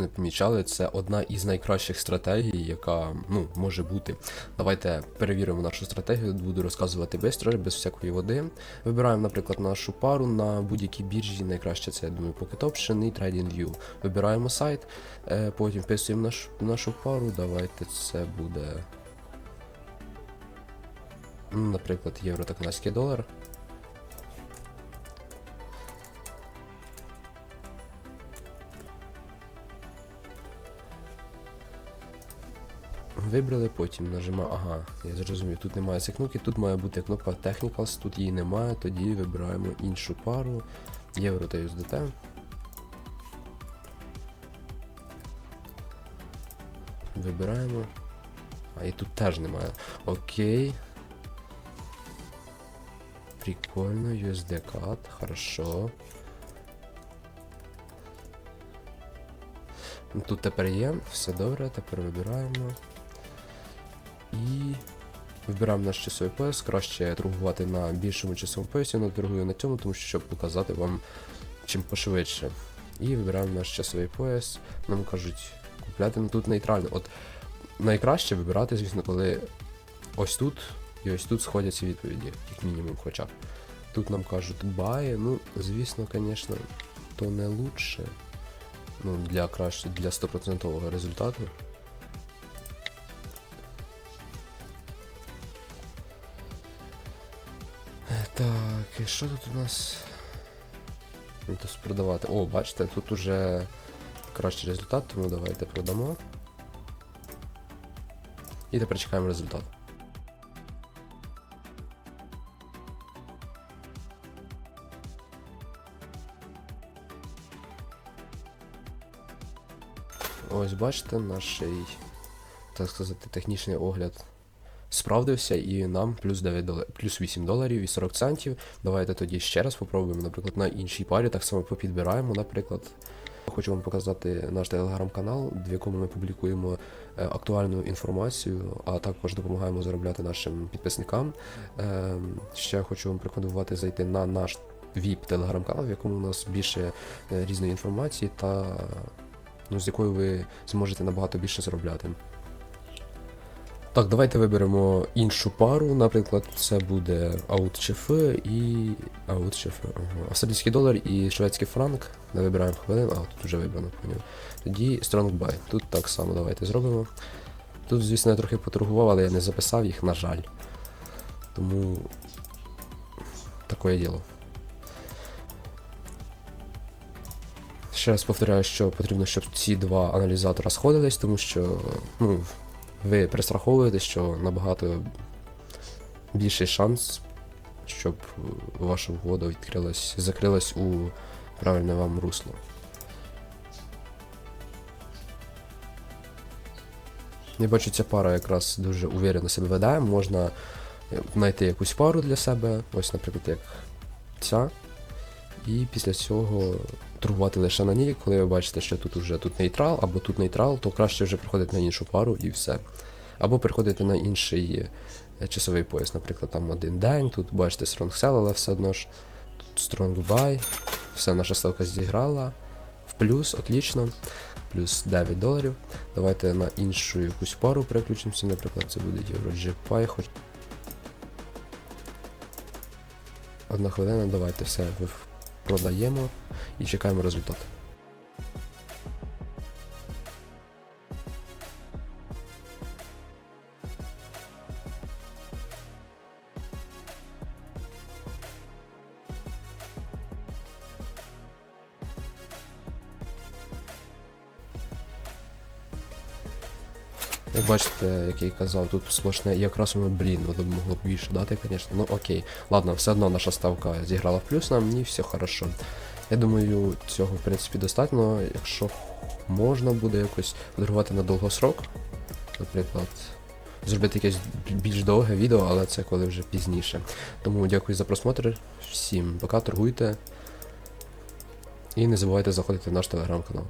не помічали, це одна із найкращих стратегій, яка ну може бути. Давайте перевіримо нашу стратегію. Буду розказувати швидко, без всякої води. Вибираємо, наприклад, нашу пару на будь-якій біржі. Найкраще це я думаю, Pocket Option і TradingView. Вибираємо сайт, е, потім вписуємо наш, нашу пару. Давайте це буде. ну, Наприклад, євро та канадський долар. Вибрали, потім нажимаємо. Ага, я зрозумів, тут немає цієї кнопки, тут має бути кнопка Technicals, тут її немає, тоді вибираємо іншу пару. Євро та USDT. Вибираємо. А і тут теж немає. Окей. Прикольно, USD CAD, хорошо. Тут тепер є, все добре, тепер вибираємо. І вибираємо наш часовий пояс. Краще торгувати на більшому часовому поясі, але торгую на цьому, тому що щоб показати вам чим пошвидше. І вибираємо наш часовий пояс. Нам кажуть купляти тут нейтрально. От найкраще вибирати, звісно, коли ось тут і ось тут сходяться відповіді, як мінімум, хоча. Тут нам кажуть buy, ну, звісно, звісно, то не лучше. Ну, для краще, для 100% результату. Так, і що тут у нас? Ну, тут продавати. О, бачите, тут уже кращий результат, тому давайте продамо. І тепер чекаємо результат. Ось бачите, наш, так сказати, технічний огляд справдився і нам плюс 9 доларів, плюс 8 доларів і 40 центів. Давайте тоді ще раз попробуємо, наприклад, на іншій парі, так само попідбираємо, наприклад. Хочу вам показати наш телеграм-канал, в якому ми публікуємо е, актуальну інформацію, а також допомагаємо заробляти нашим підписникам. Е, Ще хочу вам порекомендувати зайти на наш vip телеграм-канал, в якому у нас більше е, різної інформації та ну, з якою ви зможете набагато більше заробляти. Так, давайте виберемо іншу пару. Наприклад, це буде аут-ЧФ і. аут-ЧФ. Австралійський долар і шведський франк. Не вибираємо хвилин, а тут вже вибрано, поняв. Тоді Strong Buy. Тут так само давайте зробимо. Тут, звісно, я трохи поторгував, але я не записав їх, на жаль. Тому. Таке діло. Ще раз повторяю, що потрібно, щоб ці два аналізатора сходились, тому що ну, ви перестраховуєте, що набагато більший шанс, щоб ваша угода відкрилась, закрилась у правильне вам русло. Я бачу, ця пара якраз дуже уверено себе веде. Можна знайти якусь пару для себе, ось, наприклад, як ця. І після цього торгувати лише на ній, коли ви бачите, що тут вже тут нейтрал, або тут нейтрал, то краще вже приходити на іншу пару і все. Або приходити на інший е, часовий пояс, наприклад, там один день, тут бачите strong sell, але все одно ж тут strong buy, все, наша ставка зіграла. В плюс, отлично. Плюс 9 доларів. Давайте на іншу якусь пару переключимося, наприклад, це буде EuroGPy, хоч. Одна хвилина, давайте все продаємо і чекаємо результат. Як бачите, як я казав, тут сплошне, якраз воно, блін, воно могло б більше дати, звісно. Ну окей. Ладно, все одно наша ставка зіграла в плюс нам, і все хорошо. Я думаю, цього в принципі достатньо, якщо можна буде якось торгувати на довгосрок. Наприклад, зробити якесь більш довге відео, але це коли вже пізніше. Тому дякую за просмотр. Всім пока, торгуйте. І не забувайте заходити в наш телеграм-канал.